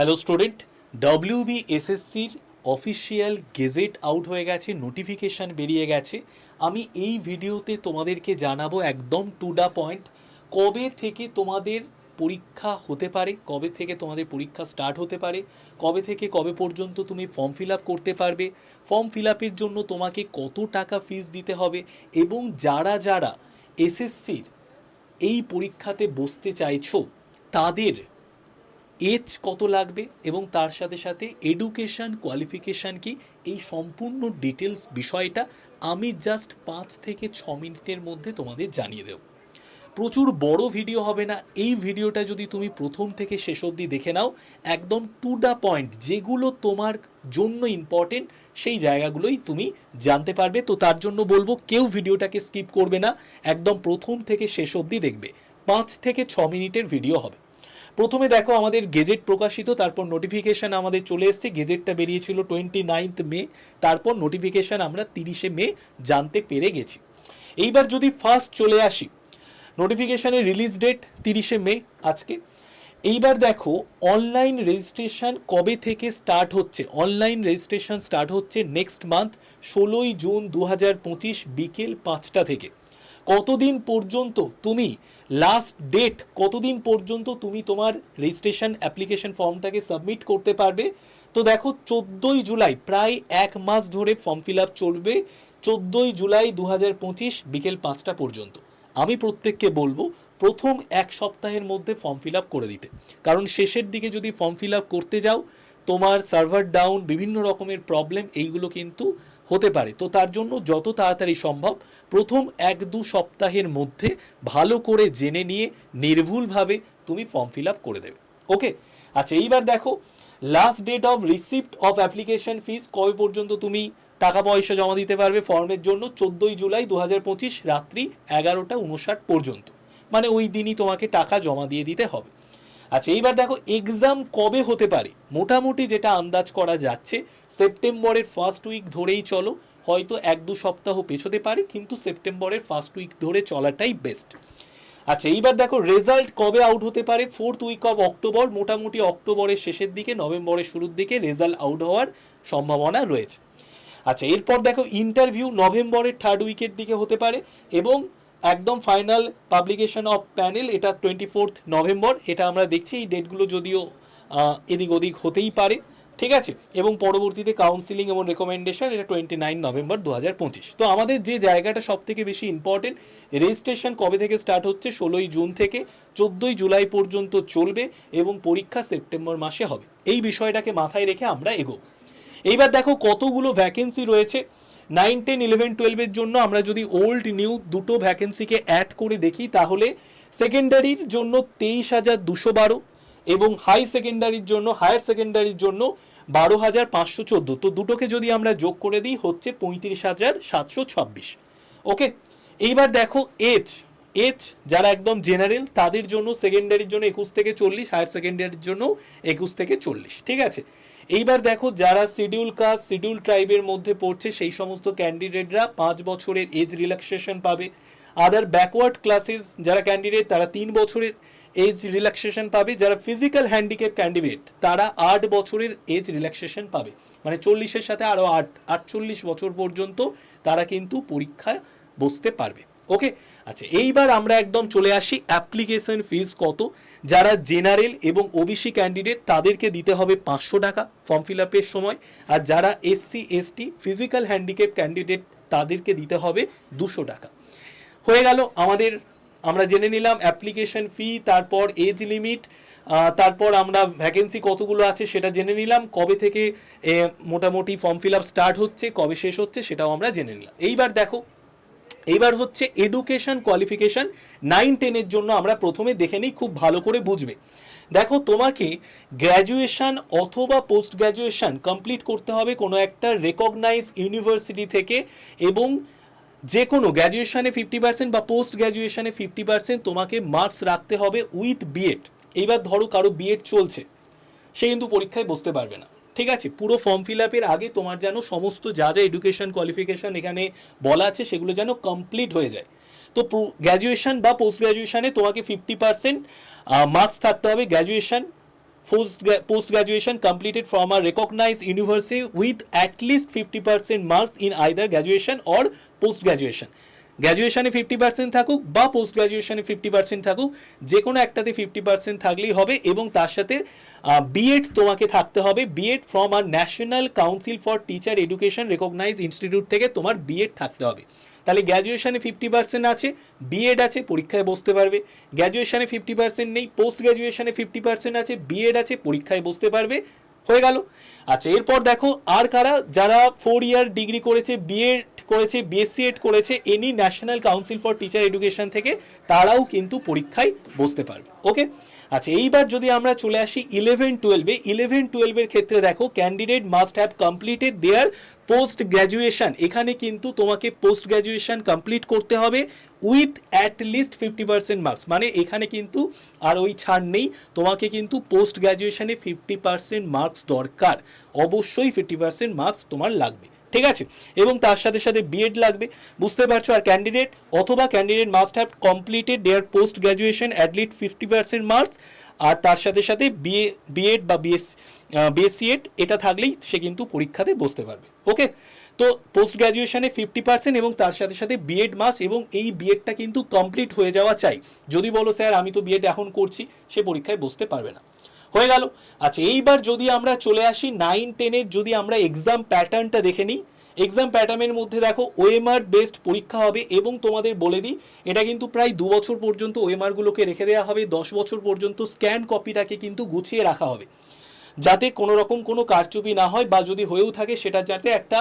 Hello student WB এসএসসির official gazette out হয়ে গেছে নোটিফিকেশান বেরিয়ে গেছে। আমি এই ভিডিওতে তোমাদেরকে জানাব একদম টু দা পয়েন্ট কবে থেকে তোমাদের পরীক্ষা হতে পারে, কবে থেকে তোমাদের পরীক্ষা স্টার্ট হতে পারে, কবে থেকে কবে পর্যন্ত তুমি ফর্ম ফিল আপ করতে পারবে ফর্ম ফিল আপের জন্য তোমাকে কত টাকা ফিস দিতে হবে এবং যারা যারা এসএসসির এই পরীক্ষাতে বসতে চাইছো, তাদের এজ কত লাগবে এবং তার সাথে সাথে এডুকেশন কোয়ালিফিকেশান কি? এই সম্পূর্ণ ডিটেলস বিষয়টা আমি জাস্ট পাঁচ থেকে ছ মিনিটের মধ্যে তোমাদের জানিয়ে দেব। প্রচুর বড় ভিডিও হবে না। এই ভিডিওটা যদি তুমি প্রথম থেকে শেষ অবধি দেখে নাও, একদম টু দ্য পয়েন্ট যেগুলো তোমার জন্য ইম্পর্টেন্ট সেই জায়গাগুলোই তুমি জানতে পারবে। তো তার জন্য বলব, কেউ ভিডিওটাকে স্কিপ করবে না। একদম প্রথম থেকে শেষ অবধি দেখবে। পাঁচ থেকে ছ মিনিটের ভিডিও হবে। প্রথমে দেখো আমাদের গেজেট প্রকাশিত, তারপর নোটিফিকেশান আমাদের চলে এসছে। গেজেটটা বেরিয়েছিল টোয়েন্টি নাইনথ মে তারপর নোটিফিকেশান আমরা তিরিশে মে জানতে পেরে গেছি। এইবার যদি ফার্স্ট চলে আসি নোটিফিকেশানের রিলিজ ডেট তিরিশে মে আজকে। এইবার দেখো অনলাইন রেজিস্ট্রেশন কবে থেকে স্টার্ট হচ্ছে? অনলাইন রেজিস্ট্রেশন স্টার্ট হচ্ছে নেক্সট মান্থ ষোলোই জুন দু হাজার পঁচিশ বিকেল পাঁচটা থেকে। কতদিন পর্যন্ত তুমি লাস্ট ডেট কতদিন পর্যন্ত তুমি তোমার রেজিস্ট্রেশন অ্যাপ্লিকেশন ফর্মটাকে সাবমিট করতে পারবে? তো দেখো, চোদ্দোই জুলাই, প্রায় এক মাস ধরে ফর্ম ফিল আপ চলবে, চোদ্দোই জুলাই দু হাজার পঁচিশ বিকেল পাঁচটা পর্যন্ত। আমি প্রত্যেককে বলব, প্রথম এক সপ্তাহের মধ্যে ফর্ম ফিল আপ করে দিতে। কারণ শেষের দিকে যদি ফর্ম ফিল আপ করতে যাও, তোমার সার্ভার ডাউন বিভিন্ন রকমের প্রবলেম এইগুলো কিন্তু হতে পারে। তো তার জন্য যত তাড়াতাড়ি সম্ভব প্রথম এক দু সপ্তাহের মধ্যে ভালো করে জেনে নিয়ে নির্ভুলভাবে তুমি ফর্ম ফিল আপ করে দেবে। ওকে? আচ্ছা এইবার দেখো last date of receipt of application fees কবে পর্যন্ত তুমি টাকা পয়সা জমা দিতে পারবে ফর্মের জন্য? চোদ্দোই জুলাই দু হাজার পঁচিশ রাত্রি এগারোটা উনষাট পর্যন্ত। মানে ওই দিনই তোমাকে টাকা জমা দিয়ে দিতে হবে। আচ্ছা এইবার দেখো এক্সাম কবে হতে পারে? মোটামুটি যেটা আন্দাজ করা যাচ্ছে, সেপ্টেম্বরের ফার্স্ট উইক ধরেই চলো। হয়তো এক দু সপ্তাহ পেছোতে পারে, কিন্তু সেপ্টেম্বরের ফার্স্ট উইক ধরে চলাটাই বেস্ট আচ্ছা এইবার দেখো রেজাল্ট কবে আউট হতে পারে? ফোর্থ উইক অফ অক্টোবর মোটামুটি অক্টোবরের শেষের দিকে নভেম্বরের শুরুর দিকে রেজাল্ট আউট হওয়ার সম্ভাবনা রয়েছে। আচ্ছা এরপর দেখো ইন্টারভিউ নভেম্বরের থার্ড উইকের দিকে হতে পারে এবং একদম ফাইনাল পাবলিকেশন অফ প্যানেল এটা টোয়েন্টি ফোর্থ নভেম্বর এটা আমরা দেখছি, এই ডেটগুলো যদিও এদিক ওদিক হতেই পারে, ঠিক আছে? এবং পরবর্তীতে কাউন্সিলিং এবং রেকমেন্ডেশন এটা টোয়েন্টি নাইন নভেম্বর দু হাজার পঁচিশ। তো আমাদের যে জায়গাটা সব থেকে বেশি ইম্পর্টেন্ট রেজিস্ট্রেশন কবে থেকে স্টার্ট হচ্ছে? ষোলোই জুন থেকে চোদ্দোই জুলাই পর্যন্ত চলবে এবং পরীক্ষা সেপ্টেম্বর মাসে হবে। এই বিষয়টাকে মাথায় রেখে আমরা এগোবো। এইবার দেখো কতগুলো ভ্যাকেন্সি রয়েছে। নাইন টেন ইলেভেন টুয়েলভের জন্য আমরা যদি ওল্ড নিউ দুটো ভ্যাকেন্সিকে অ্যাড করে দেখি, তাহলে সেকেন্ডারির জন্য তেইশ হাজার দুশো বারো এবং হাই সেকেন্ডারির জন্য হায়ার সেকেন্ডারির জন্য বারো হাজার পাঁচশো চোদ্দ। তো দুটোকে যদি আমরা যোগ করে দিই, হচ্ছে পঁয়ত্রিশ হাজার সাতশো ছাব্বিশ। ওকে এইবার দেখো এজ এজ যারা একদম জেনারেল, তাদের জন্য সেকেন্ডারির জন্য একুশ থেকে চল্লিশ, হায়ার সেকেন্ডারির জন্য একুশ থেকে চল্লিশ, ঠিক আছে? এইবার দেখো যারা শিডিউল কাস্ট শিডিউল ট্রাইবের মধ্যে পড়ছে, সেই সমস্ত ক্যান্ডিডেটরা পাঁচ বছরের এজ রিল্যাক্সেশন পাবে। আদার ব্যাকওয়ার্ড ক্লাসেস যারা ক্যান্ডিডেট, তারা তিন বছরের এজ রিল্যাক্সেশন পাবে। যারা ফিজিক্যাল হ্যান্ডিক্যাপ ক্যান্ডিডেট, তারা আট বছরের এজ রিল্যাক্সেশন পাবে। মানে চল্লিশের সাথে আরও আট, আটচল্লিশ বছর পর্যন্ত তারা কিন্তু পরীক্ষায় বসতে পারবে। ওকে আচ্ছা এইবার আমরা একদম চলে আসি অ্যাপ্লিকেশন ফিস কত, যারা জেনারেল এবং ওবিসি ক্যান্ডিডেট তাদেরকে দিতে হবে পাঁচশো টাকা ফর্ম ফিল আপের সময়, আর যারা SC ST physical handicap candidate তাদেরকে দিতে হবে দুশো টাকা। হয়ে গেল আমাদের, আমরা জেনে নিলাম অ্যাপ্লিকেশন ফি তারপর এজ লিমিট তারপর আমরা ভ্যাকেন্সি কতগুলো আছে সেটা জেনে নিলাম, কবে থেকে মোটামুটি ফর্ম ফিল আপ স্টার্ট হচ্ছে, কবে শেষ হচ্ছে সেটাও আমরা জেনে নিলাম। এইবার দেখো এইবার হচ্ছে এডুকেশন কোয়ালিফিকেশন নাইন টেনের জন্য আমরা প্রথমে দেখে নিই, খুব ভালো করে বুঝবে। দেখো, তোমাকে গ্র্যাজুয়েশন অথবা পোস্ট গ্র্যাজুয়েশন কমপ্লিট করতে হবে কোনো একটা রেকগনাইজ ইউনিভার্সিটি থেকে এবং যে কোনো গ্র্যাজুয়েশনে ফিফটি পার্সেন্ট বা পোস্ট গ্র্যাজুয়েশানে ফিফটি পার্সেন্ট তোমাকে মার্কস রাখতে হবে উইথ বিএড এইবার ধরো কারও বিএড চলছে, সে কিন্তু পরীক্ষায় বসতে পারবে না। ঠিক আছে, পুরো ফর্ম ফিল আপের আগে তোমার যেন সমস্ত যা যা এডুকেশন কোয়ালিফিকেশন এখানে বলা আছে সেগুলো যেন কমপ্লিট হয়ে যায়। তো গ্র্যাজুয়েশন বা পোস্ট গ্র্যাজুয়েশনে তোমাকে ফিফটি পার্সেন্ট মার্কস থাকতে হবে। Graduation post post graduation completed from a recognise university with at least fifty percent marks in either graduation or post graduation গ্র্যাজুয়েশনে fifty percent থাকুক বা পোস্ট গ্র্যাজুয়েশনে ফিফটি পার্সেন্ট থাকুক যে কোনো একটাতে ফিফটি পার্সেন্ট থাকলেই হবে এবং তার সাথে বিএড তোমাকে থাকতে হবে। BEd from a national council for teacher education recognise institute থেকে তোমার বিএড থাকতে হবে। তাহলে গ্র্যাজুয়েশনে ফিফটি পার্সেন্ট আছে বিএড আছে, পরীক্ষায় বসতে পারবে। গ্র্যাজুয়েশনে ফিফটি পার্সেন্ট নেই পোস্ট গ্র্যাজুয়েশনে ফিফটি পার্সেন্ট আছে বিএড আছে, পরীক্ষায় বসতে পারবে। হয়ে গেল। আচ্ছা এরপর দেখো, আর কারা যারা ফোর ইয়ার ডিগ্রি করেছে বিএড করেছে বিএসসি এড করেছে any National Council for Teacher Education থেকে, তারাও কিন্তু পরীক্ষায় বসতে পারবে ওকে আচ্ছা এইবার যদি আমরা চলে আসি ইলেভেন টুয়েলভে ইলেভেন টুয়েলভের ক্ষেত্রে দেখো candidate must have completed their post graduation এখানে কিন্তু তোমাকে পোস্ট গ্র্যাজুয়েশন কমপ্লিট করতে হবে with at least fifty percent marks মানে এখানে কিন্তু আর ওই ছাড় নেই, তোমাকে কিন্তু পোস্ট গ্র্যাজুয়েশনে ফিফটি পার্সেন্ট মার্কস দরকার, অবশ্যই ফিফটি পার্সেন্ট মার্কস তোমার লাগবে। ঠিক আছে? এবং তার সাথে সাথে বিএড লাগবে। বুঝতে পারছ? আর ক্যান্ডিডেট অথবা candidate must have completed their post graduation at least fifty percent marks আর তার সাথে সাথে বিএ বিএড বা বিএস বিএসসি এড এটা থাকলেই সে কিন্তু পরীক্ষাতে বসতে পারবে। ওকে তো পোস্ট গ্র্যাজুয়েশনে ফিফটি পার্সেন্ট এবং তার সাথে সাথে বিএড মাস এবং এই বিএডটা কিন্তু কমপ্লিট হয়ে যাওয়া চাই। যদি বলো, স্যার, আমি তো বিএড এখন করছি, সে পরীক্ষায় বসতে পারবে না। হয়ে গেল। আচ্ছা এইবার যদি আমরা চলে আসি নাইন টেনের যদি আমরা এক্সাম প্যাটার্নটা দেখে নিই। এক্সাম প্যাটার্নের মধ্যে দেখো ওএমআর বেসড পরীক্ষা হবে এবং তোমাদের বলে দিই, এটা কিন্তু প্রায় দু বছর পর্যন্ত ওএমআরগুলোকে রেখে দেওয়া হবে, দশ বছর পর্যন্ত স্ক্যান কপিটাকে কিন্তু গুছিয়ে রাখা হবে। যাতে কোনো রকম কোনো কারচুপি না হয় বা যদি হয়েও থাকে সেটা যাতে একটা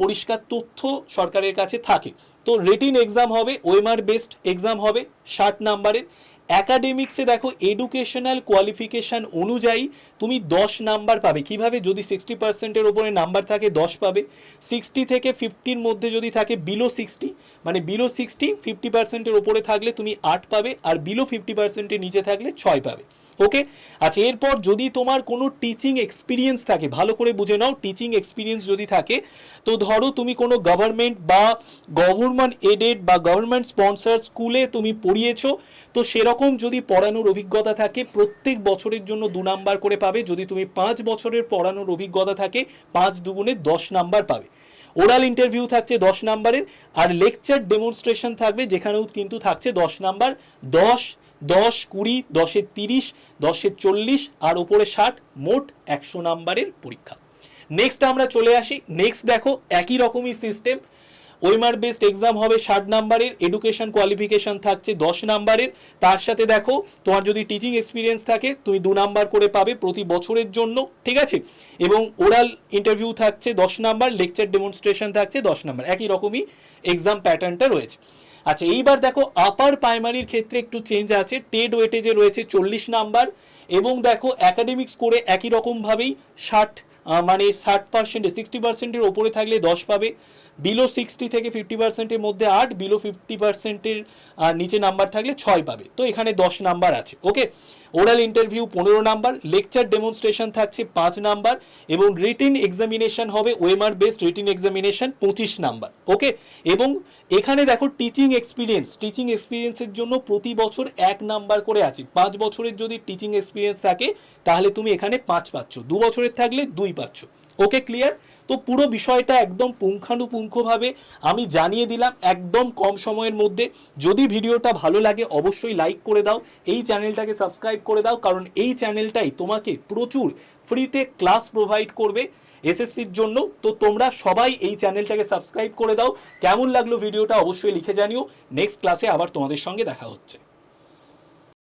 পরিষ্কার তথ্য সরকারের কাছে থাকে। তো রিটিন এক্সাম হবে ওয়েমার বেসড এক্সাম হবে, ষাট নাম্বারের অ্যাকাডেমিক্সে দেখো এডুকেশনাল কোয়ালিফিকেশান অনুযায়ী তুমি দশ নাম্বার পাবে। কীভাবে? যদি সিক্সটি পার্সেন্টের ওপরে নাম্বার থাকে, দশ পাবে। সিক্সটি থেকে ফিফটির মধ্যে যদি থাকে বিলো সিক্সটি মানে বিলো সিক্সটি ফিফটি পার্সেন্টের ওপরে থাকলে তুমি আট পাবে আর বিলো ফিফটি পার্সেন্টের নিচে থাকলে ছয় পাবে। ওকে? আচ্ছা এরপর যদি তোমার কোনো টিচিং এক্সপিরিয়েন্স থাকে, ভালো করে বুঝে নাও টিচিং এক্সপিরিয়েন্স যদি থাকে, তো ধরো তুমি কোনো গভর্নমেন্ট বা গভর্নমেন্ট এডেড বা গভর্নমেন্ট স্পন্সর স্কুলে তুমি পড়িয়েছো, তো সেরকম যদি পড়ানোর অভিজ্ঞতা থাকে, প্রত্যেক বছরের জন্য দু নাম্বার করে পাবে। যদি তুমি পাঁচ বছরের পড়ানোর অভিজ্ঞতা থাকে, পাঁচ দুগুণে দশ নাম্বার পাবে। ওরাল ইন্টারভিউ থাকছে দশ নাম্বারের, আর লেকচার ডেমনস্ট্রেশন থাকবে, যেখানেও কিন্তু থাকছে দশ নাম্বার। দশ দশ, কুড়ি দশের তিরিশ দশের চল্লিশ, আর ওপরে ষাট, মোট একশো নাম্বারের পরীক্ষা। নেক্সট আমরা চলে আসি। নেক্সট দেখো, একই রকমই সিস্টেম ওয়েমার বেসড এক্সাম হবে ষাট নাম্বারের, এডুকেশন কোয়ালিফিকেশন থাকছে দশ নাম্বারের। তার সাথে দেখো, তোমার যদি টিচিং এক্সপিরিয়েন্স থাকে, তুমি দু নাম্বার করে পাবে প্রতি বছরের জন্য, ঠিক আছে? এবং ওরাল ইন্টারভিউ থাকছে দশ নাম্বার, লেকচার ডেমনস্ট্রেশন থাকছে দশ নাম্বার, একই রকমই এক্সাম প্যাটার্নটা রয়েছে। আচ্ছা এইবার দেখো, আপার প্রাইমারির ক্ষেত্রে একটু চেঞ্জ আছে টেড ওয়েটেজে রয়েছে চল্লিশ নাম্বার এবং দেখো একাডেমিক্স করে একই রকমভাবেই ষাট মানে ষাট পার্সেন্টে সিক্সটি পার্সেন্টের ওপরে থাকলে দশ পাবে। বিলো সিক্সটি থেকে ফিফটি পার্সেন্টের মধ্যে আট বিলো ফিফটি পার্সেন্টের নিচে নাম্বার থাকলে ছয় পাবে। তো এখানে দশ নাম্বার আছে ওকে ওরাল ইন্টারভিউ পনেরো নাম্বার লেকচার ডেমনস্ট্রেশন থাকছে পাঁচ নাম্বার এবং রিটিন এক্সামিনেশন হবে ওয়েমার বেসড রিটিন এক্সামিনেশন পঁচিশ নাম্বার ওকে এবং এখানে দেখো টিচিং এক্সপিরিয়েন্স টিচিং এক্সপিরিয়েন্সের জন্য প্রতি বছর এক নাম্বার করে আছে। পাঁচ বছরের যদি টিচিং এক্সপিরিয়েন্স থাকে, তাহলে তুমি এখানে পাঁচ পাচ্ছ। দু বছরের থাকলে দুই পাচ্ছ। ওকে ক্লিয়ার তো পুরো বিষয়টা একদম পুঙ্খানুপুঙ্খভাবে আমি জানিয়ে দিলাম একদম কম সময়ের মধ্যে। যদি ভিডিওটা ভালো লাগে, অবশ্যই লাইক করে দাও। এই চ্যানেলটাকে সাবস্ক্রাইব করে দাও, কারণ এই চ্যানেলটাই তোমাকে প্রচুর ফ্রিতে ক্লাস প্রোভাইড করবে এসএসসির জন্য। তো তোমরা সবাই এই চ্যানেলটাকে সাবস্ক্রাইব করে দাও। কেমন লাগল ভিডিওটা অবশ্যই লিখে জানিও। নেক্সট ক্লাসে আবার তোমাদের সঙ্গে দেখা হচ্ছে।